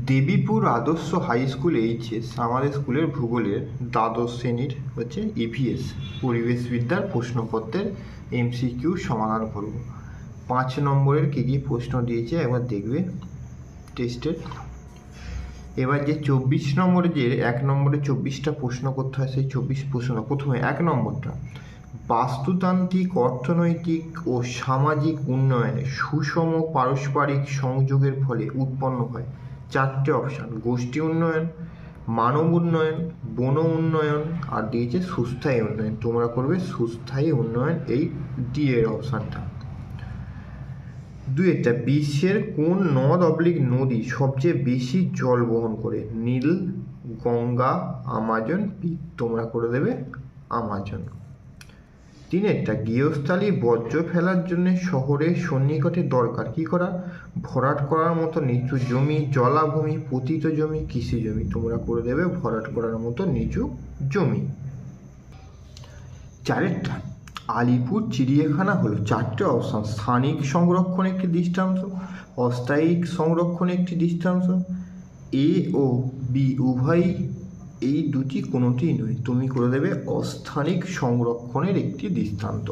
দেবীপুর আদর্শ high school HS আমাদের স্কুলের ভূগোলের দ্বাদশ শ্রেণির হচ্ছে ইভিএস পরিবেশবিদ্যার প্রশ্নপত্রের এমসিকিউ সমাধান করব। পাঁচ নম্বরের কী কী প্রশ্ন দিয়েছে একবার দেখবে টেস্টের এবার যে চব্বিশ নম্বরে যে এক নম্বরে চব্বিশটা প্রশ্ন করতে হয়, সেই চব্বিশ প্রশ্ন, প্রথমে এক নম্বরটা, বাস্তুতান্ত্রিক, অর্থনৈতিক ও সামাজিক উন্নয়নে সুষম পারস্পরিক সংযোগের ফলে উৎপন্ন হয়। চারটে অপশান গোষ্ঠী উন্নয়ন, মানব উন্নয়ন, বন উন্নয়ন আর দিয়েছে সুস্থায়ী উন্নয়ন। তোমরা করবে সুস্থায়ী উন্নয়ন এই ডি এর অপশানটা একটা, বিশ্বের কোন নদ অবলিক নদী সবচেয়ে বেশি জল বহন করে? নীল, গঙ্গা, আমাজন তোমরা করে দেবে আমাজন। তিনেরটা গৃহস্থালী বর্জ্য ফেলার জন্য শহরের সন্নিকটে দরকার কি করা? ভরাট করার মতো নিচু জমি, জলাভূমি, পতিত জমি, কৃষি জমি, তোমরা করে দেবে ভরাট করার মতো নিচু জমি। চারেরটা, আলিপুর চিড়িয়াখানা হলো চারটে অপশান স্থানিক সংরক্ষণ একটি দৃষ্টান্ত, অস্থায়ী সংরক্ষণ একটি দৃষ্টান্ত। এ ও বি উভয়ই এই দুটি কোনোটিই নয়, তুমি করে দেবে অস্থানিক সংরক্ষণের একটি দৃষ্টান্ত।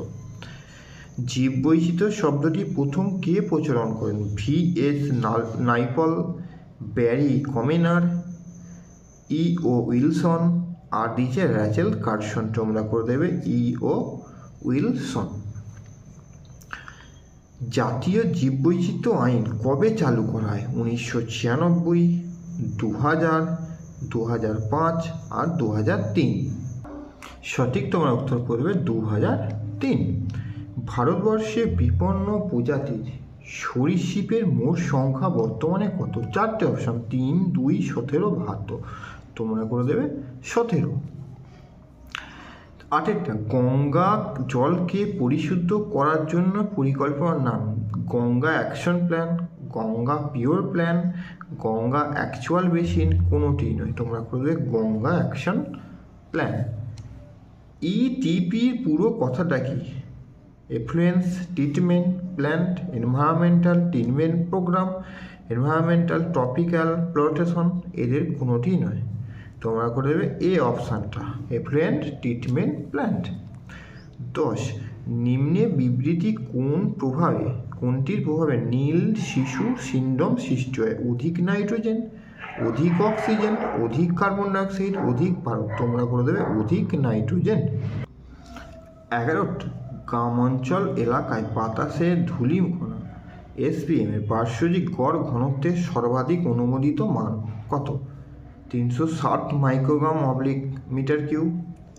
জীববৈচিত্র্য শব্দটি প্রথম কে প্রচলন করেন? V S Naipaul, Barry Commoner, E O Wilson, আর দিচ্ছে র্যাচেল কার্সন তোমরা করে দেবে, ই ও উইলসন। জাতীয় জীববৈচিত্র্য আইন কবে চালু করা হয়? উনিশশো ছিয়ানব্বই দু হাজার দু হাজার পাঁচ আর দু হাজার তিন। সঠিক তোমরা উত্তর করবে দু হাজার তিন। ভারতবর্ষে বিপন্ন প্রজাতির সরীসৃপের মোট সংখ্যা বর্তমানে কত? চারটে অপশান তিন, দুই, সতেরো, বাহাত্তর। তোমরা করে দেবে সতেরো। আটেরটা, গঙ্গা জলকে পরিশুদ্ধ করার জন্য পরিকল্পনার নাম, Ganga action plan Ganga pure plan Ganga actual basin কোনোটি নয়। তোমরা করবে গঙ্গা অ্যাকশন প্ল্যান ইটিপির পুরো কথাটা কি? Effluence treatment plant environmental treatment programme environmental topical প্লটেশন এদের কোনোটি নয়। তোমরা করে দেবে এ অপশানটা এফ্লুয়েন্ট ট্রিটমেন্ট প্ল্যান্ট দশ, নিম্নে বিবৃতি কোন প্রভাবে কোনটির প্রভাবে নীল শিশু সিন্ডম সৃষ্টি হয়? অধিক নাইট্রোজেন, অধিক অক্সিজেন, অধিক কার্বন ডাইঅক্সাইড, অধিক ভারত তোমরা করে দেবে অধিক নাইট্রোজেন। এগারো গ্রামাঞ্চল এলাকায় বাতাসে ধূলিকণা এসপিএম এর বার্ষিক গড় ঘনত্বের সর্বাধিক অনুমোদিত মান কত? তিনশো ষাট মাইক্রোগ্রাম অবলিক মিটার কিউ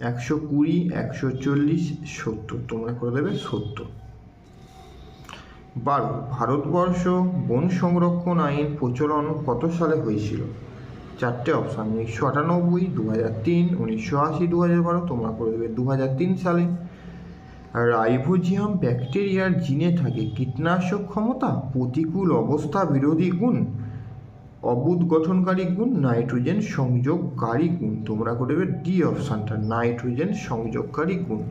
একশো কুড়ি, একশো চল্লিশ, সত্তর। তোমরা করে দেবে সত্তর। বারো ভারতবর্ষ বন সংরক্ষণ আইন প্রচলন কত সালে হয়েছিল? চারটে অপশান উনিশশো আটানব্বই দু হাজার তিন, উনিশশো আশি দু হাজার বারো, তোমরা করে দেবে দু হাজার তিন সালে। রাইভোজিয়াম ব্যাকটেরিয়ার জিনে থাকে কীটনাশক ক্ষমতা, প্রতিকূল অবস্থা বিরোধী গুণ অবুদ গঠনকারী গুণ, নাইট্রোজেন সংযোগকারী গুণ, তোমরা করে দেবে ডি অপশানটা নাইট্রোজেন সংযোগকারী গুণ।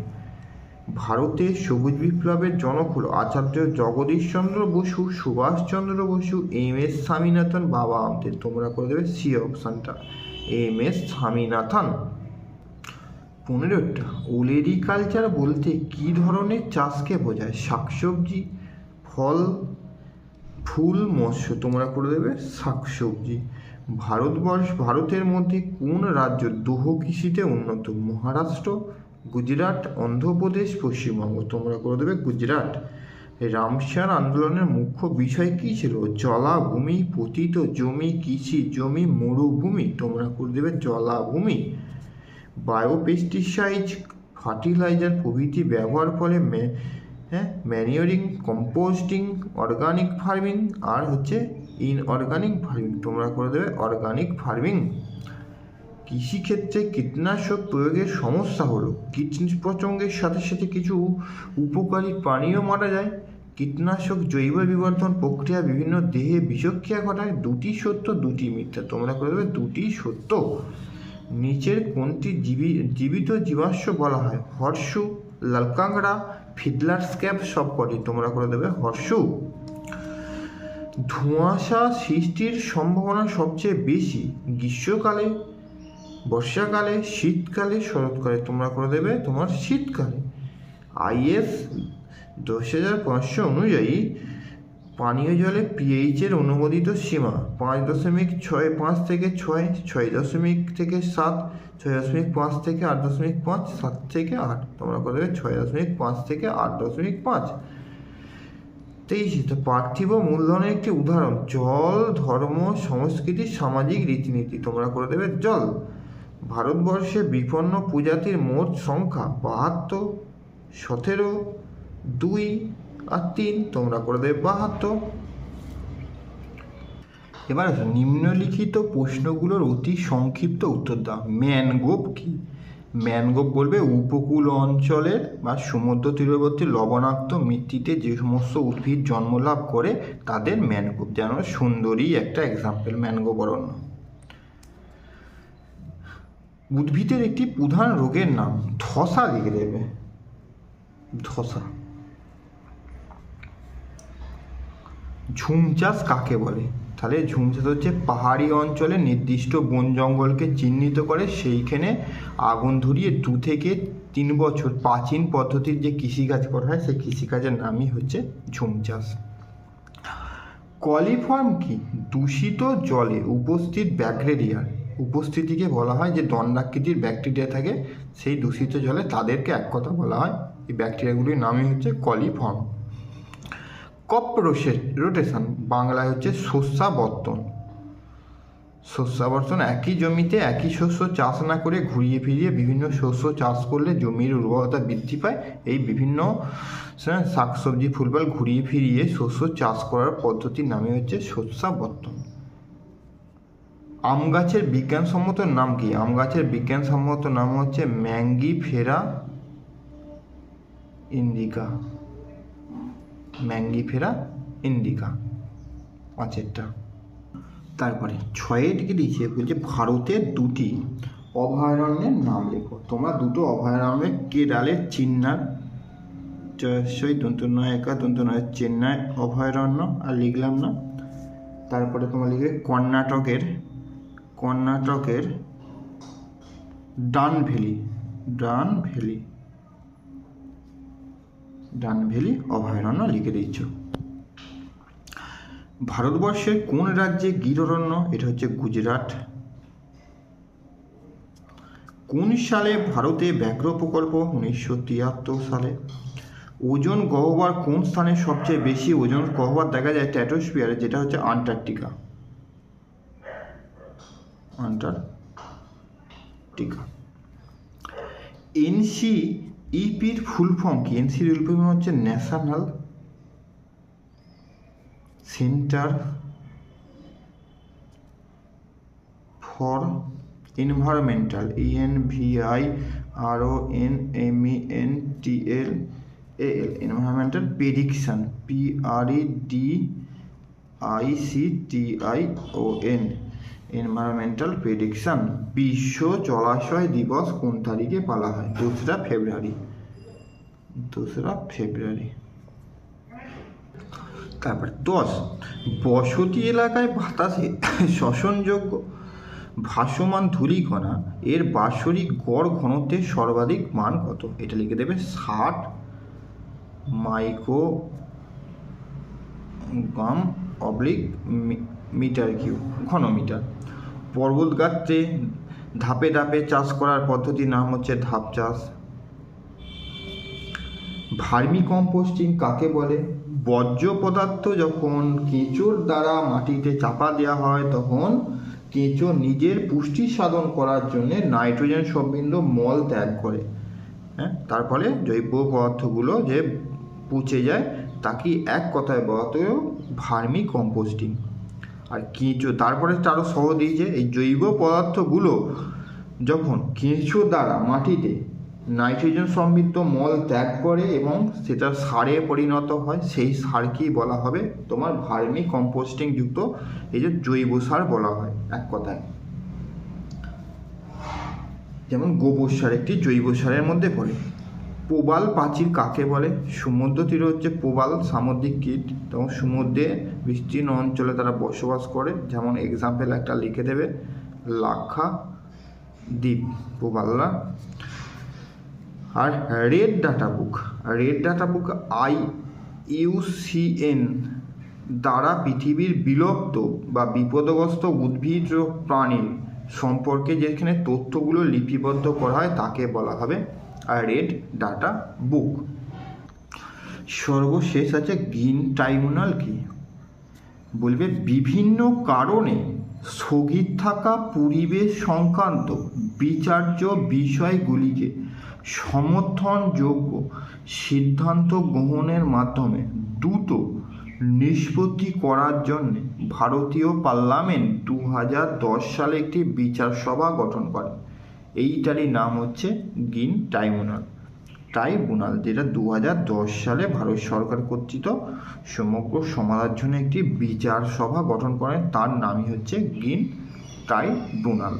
ভারতে সবুজ বিপ্লবের জনক হল আচার্য জগদীশচন্দ্র বসু, সুভাষচন্দ্র বসু, এম এস স্বামীনাথন। বাবা আমাদের, তোমরা করে দেবে সি অপশানটা। M S Swaminathan. পনেরোটা ওলেরিকালচার বলতে কী ধরনের চাষকে বোঝায়? শাকসবজি, ফল, ফুল, মৎস্য, তোমরা করে দেবে শাকসবজি। ভারতবর্ষ, ভারতের মধ্যে কোন রাজ্য দুহ কৃষিতে উন্নত? মহারাষ্ট্র গুজরাট, অন্ধ্রপ্রদেশ, পশ্চিমবঙ্গ। তোমরা করে দেবে গুজরাট। রামসার আন্দোলনের মুখ্য বিষয় কী ছিল? জলাভূমি, পতিত জমি, কৃষি জমি, মরুভূমি। তোমরা করে দেবে জলাভূমি। বায়োপেস্টিসাইড ফার্টিলাইজার প্রভৃতি ব্যবহার ফলে হ্যাঁ ম্যানিওরিং, কম্পোস্টিং, অর্গানিক ফার্মিং আর হচ্ছে ইনঅর্গানিক ফার্মিং। তোমরা করে দেবে অর্গানিক ফার্মিং। কৃষিক্ষেত্রে কীটনাশক প্রয়োগের সমস্যা হলো। কীট পতঙ্গের সাথে সাথে কিছু উপকারী প্রাণীও মারা যায়। কীটনাশক জৈব বিবর্ধন প্রক্রিয়া বিভিন্ন দেহে বিষক্রিয়া ঘটায়। দুটি সত্য, দুটি মিথ্যা। তোমরা করে দেবে দুটি সত্য। নিচের কোনটি জীবি, জীবিত জীবাশ্ম বলা হয়? হর্ষু লালকাংড়া ফিডলার স্ক্যাপ সব কটি তোমরা করে দেবে হর্ষু। ধোঁয়াশা সৃষ্টির সম্ভাবনা সবচেয়ে বেশি। গ্রীষ্মকালে বর্ষাকালে, শীতকালে, শরৎকালে তোমরা করে দেবে তোমার শীতকালে। আইএস দশ হাজার পাঁচশো অনুযায়ী পানীয় জলে পিএইচের অনুমোদিত সীমা পাঁচ দশমিক ছয় পাঁচ থেকে ছয় ছয় দশমিক থেকে সাত, ছয় দশমিক পাঁচ থেকে আট দশমিক পাঁচ, সাত থেকে আট। তোমরা করে দেবে ছয় দশমিক পাঁচ থেকে আট দশমিক পাঁচ। তেইশে পার্থিব মূলধনের একটি উদাহরণ, জল, ধর্ম, সংস্কৃতি, সামাজিক রীতিনীতি। তোমরা করে দেবে জল। ভারতবর্ষে বিপন্ন প্রজাতির মোট সংখ্যা বাহাত্তর, সতেরো, দুই আর তিন, তোমরা করে দেবে বাহাত্তর। এবার নিম্নলিখিত প্রশ্নগুলোর অতি সংক্ষিপ্ত উত্তর দাও। ম্যানগ্রোভ কি? ম্যানগ্রোভ বলবে উপকূল অঞ্চলের বা সমুদ্র তীরবর্তী লবণাক্ত মৃত্তিতে যে সমস্ত উদ্ভিদ জন্ম লাভ করে, তাদের ম্যানগ্রোভ। যেন সুন্দরী একটা এক্সাম্পল ম্যানগ্রোভ অরণ্য। উদ্ভিদের একটি প্রধান রোগের নাম ধসা লিখে দেবে। ধসা। ঝুম চাষ কাকে বলে? তাহলে ঝুম চাষ হচ্ছে পাহাড়ি অঞ্চলে নির্দিষ্ট বন জঙ্গলকে চিহ্নিত করে সেইখানে আগুন ধরিয়ে দু থেকে তিন বছর প্রাচীন পদ্ধতির যে কৃষিকাজ করা হয়, সেই কৃষিকাজের নামই হচ্ছে ঝুম চাষ। কলিফর্ম কি? দূষিত জলে উপস্থিত ব্যাকটেরিয়ার উপস্থিতিকে বলা হয় যে দণ্ডাকৃতির ব্যাকটেরিয়া থাকে সেই দূষিত জলে তাদেরকে এক কথা বলা হয়। এই ব্যাকটেরিয়াগুলির নামই হচ্ছে কলিফর্ম। কপ রোসে রোটেশন বাংলায় হচ্ছে শস্যাবর্তন শস্যাবর্তন একই জমিতে একই শস্য চাষ না করে ঘুরিয়ে ফিরিয়ে বিভিন্ন শস্য চাষ করলে জমির উর্বরতা বৃদ্ধি পায়। এই বিভিন্ন হ্যাঁ, শাকসবজি ফুলফল ঘুরিয়ে ফিরিয়ে শস্য চাষ করার পদ্ধতির নামই হচ্ছে শস্যাবর্তন আম গাছের বিজ্ঞানসম্মত নাম কি? আম গাছের বিজ্ঞানসম্মত নাম হচ্ছে ম্যাঙ্গি ফেরা ইন্ডিকা। Mangifera indica. পাঁচেরটা তারপরে, ছয়ে দিকে দিয়েছে বলছে ভারতের দুটি অভয়ারণ্যের নাম লেখো। তোমরা দুটো অভয়ারণ্যের কেরালের চিন্নার জয়সই দন্ত নয় একা দন্ত নয় চেন্নাই অভয়ারণ্য, আর লিখলাম না। তারপরে তোমার লিখবে কর্ণাটকের কর্ণাটকের ডান ভ্যালি ডান ভ্যালি ডান ভ্যালি অভয়ারণ্য লিখে দিচ্ছ ভারতবর্ষের কোন রাজ্যে গির অরণ্য এটা হচ্ছে গুজরাট। কোন সালে ভারতে ব্যাঘ্র প্রকল্প? উনিশশো তিয়াত্তর সালে। ওজন গহ্বর কোন স্থানে সবচেয়ে বেশি? ওজন গহ্বর দেখা যায় ট্যাটোস্ফিয়ারে যেটা হচ্ছে আন্টার্কটিকা। আন্টার্কটিকা এনসি ইপির ফুল ফর্ম কি? এনসির ফুল ফর্ম হচ্ছে national centre for environmental E N V I R O N M E N T L A L environmental prediction P R E D I C T I O N environmental prediction বিশ্ব জলাশয় দিবস কোন তারিখে পালা হয়? দোসরা ফেব্রুয়ারি। দোসরা ফেব্রুয়ারি। তারপর দশ, বসতি এলাকায় বাতাসে শ্বসনযোগ্য ভাসমান ধূলিকণা এর বাৎসরিক গড় ঘনত্বের সর্বাধিক মান কত? এটা লিখে দেবে ষাট microgram oblique metre Q ঘনমিটার। পর্বত গাত্রে ধাপে ধাপে চাষ করার পদ্ধতির নাম হচ্ছে ধাপ চাষ। ভার্মি কম্পোস্টিং কাকে বলে? বর্জ্য পদার্থ যখন কেঁচোর দ্বারা মাটিতে চাপা দেওয়া হয়, তখন কেঁচো নিজের পুষ্টি সাধন করার জন্য নাইট্রোজেন সমৃদ্ধ মল ত্যাগ করে। হ্যাঁ তার ফলে জৈব পদার্থগুলো যে পচে যায়, তাকে এক কথায় বলতে ভার্মি কম্পোস্টিং আর কেঁচো তারপরে আরও সহ দিয়েছে এই জৈব পদার্থগুলো যখন কেঁচো দ্বারা মাটিতে নাইট্রোজেন সমৃদ্ধ মল ত্যাগ করে এবং সেটা সারে পরিণত হয়, সেই সারকেই বলা হবে? তোমার ভার্মি কম্পোস্টিং যুক্ত এই যে জৈব সার বলা হয় এক কথায়। যেমন গোবর সার একটি জৈব সারের মধ্যে পড়ে। প্রবাল প্রাচীর কাকে বলে? সমুদ্র তীরে হচ্ছে প্রবাল সামুদ্রিক কীট এবং সমুদ্রে বিস্তীর্ণ অঞ্চলে তারা বসবাস করে। যেমন এক্সাম্পল একটা লিখে দেবে লাক্ষা দ্বীপ প্রবালরা। আর red data book red data book IUCN দ্বারা পৃথিবীর বিলুপ্ত বা বিপদগ্রস্ত উদ্ভিদ প্রাণীর সম্পর্কে যেখানে তথ্যগুলো লিপিবদ্ধ করা হয় তাকে বলা হবে রেড ডাটা বুক সর্বশেষ আছে গ্রিন ট্রাইব্যুনাল কি? বলবে বিভিন্ন কারণে স্থগিত থাকা পরিবেশ সংক্রান্ত বিচার্য বিষয়গুলিকে সমর্থনযোগ্য সিদ্ধান্ত গ্রহণের মাধ্যমে দ্রুত নিষ্পত্তি করার জন্য ভারতীয় পার্লামেন্ট দু হাজার দশ সালে একটি বিচার সভা গঠন করে। এইটারই নাম হচ্ছে গ্রিন ট্রাইব্যুনাল। ট্রাইব্যুনাল, যেটা দু হাজার দশ সালে ভারত সরকার কর্তৃক সমগ্র সমাধার জন্য একটি বিচার সভা গঠন করেন, তার নামই হচ্ছে গ্রিন ট্রাইব্যুনাল।